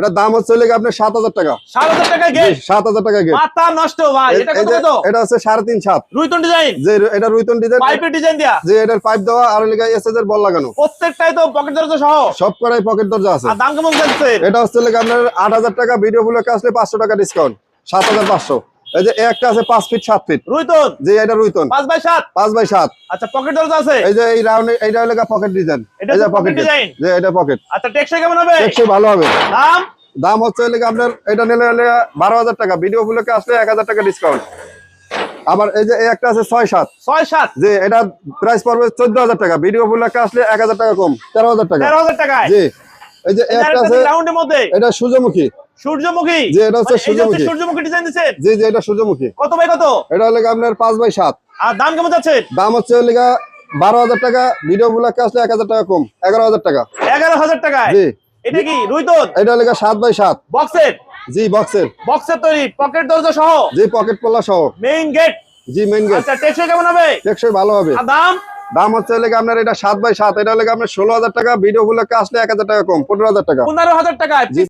এটা দাম হচ্ছে লেগে আপনার সাত হাজার টাকা। সাত হাজার টাকা গেট সাত হাজার টাকা গেট মাথা নষ্ট ভাই এটা কত এটা হচ্ছে সাড়ে তিন সাত। রুইতন ডিজাইন যে এটা রুইতন ডিজাইন পাইপের ডিজাইন দেয়া? যে এটার পাইপ দেওয়া আর লেগে এসএস এর বল লাগানো। প্রত্যেকটাই তো পকেট দরজা সহ? সব করাই পকেট দরজা আছে। আর দাম কেমন যাচ্ছে? এটা হচ্ছে লেগে আপনার আট হাজার টাকা ভিডিও ফুলে আসলে পাঁচশো টাকা ডিসকাউন্ট সাত হাজার পাঁচশো। এই যে একটা আছে ফিট ফিট। রুইতন। যে এটা রুইতন। বাই বাই আচ্ছা পকেট দরজা আছে? এই যে এই রাউন্ড এইটা হলে পকেট ডিজাইন এটা পকেট design? যে এটা পকেট আচ্ছা টেকসই কেমন হবে? টেকসই ভালো হবে। দাম? দাম হচ্ছে লেগে আপনার এটা নিলে হলে বারো হাজার টাকা। ভিডিও গুলোকে আসলে এক হাজার টাকা ডিসকাউন্ট আবার এই যে একটা আছে ছয় সাত। ছয় সাত? যে এটা প্রাইস পড়বে চোদ্দ হাজার টাকা। ভিডিও গুলোকে আসলে এক হাজার টাকা কম। তেরো হাজার টাকা। তেরো হাজার টাকায়? জি। এই যে একটা আছে রাউন্ডের মধ্যে? এটা সূর্যমুখী। সূর্যমুখী। এটা হচ্ছে মানে যে হচ্ছে সূর্যমুখী। সূর্যমুখী ডিজাইন দিচ্ছেন জি জি এটা সূর্যমুখী। কত বাই কত? এটা হলে আপনার পাঁচ বাই সাত। আর দাম কেমন যাচ্ছে? দাম হচ্ছে লেগা বারো টাকা। ভিডিও আসলে টাকা কম। টাকা। এগারো হাজার জি। এটা কি রুইতন এটা লেগা সাত বাই সাত। বক্সের? জি বক্সের। বক্সের তৈরি পকেট দরজা সহ? জি পকেট পল্লা সহ। মেইন গেট জি মেইন গেট আচ্ছা টেকসই কেমন হবে? টেকসই ভালো হবে। আর দাম? দাম হচ্ছে লেগে আপনার এটা সাত বাই সাত। এটা লেগে আপনার ষোলো হাজার টাকা। ভিডিও আসলে হাজার টাকা কম। পনেরো হাজার টাকা। পনেরো হাজার টাকায়। জি।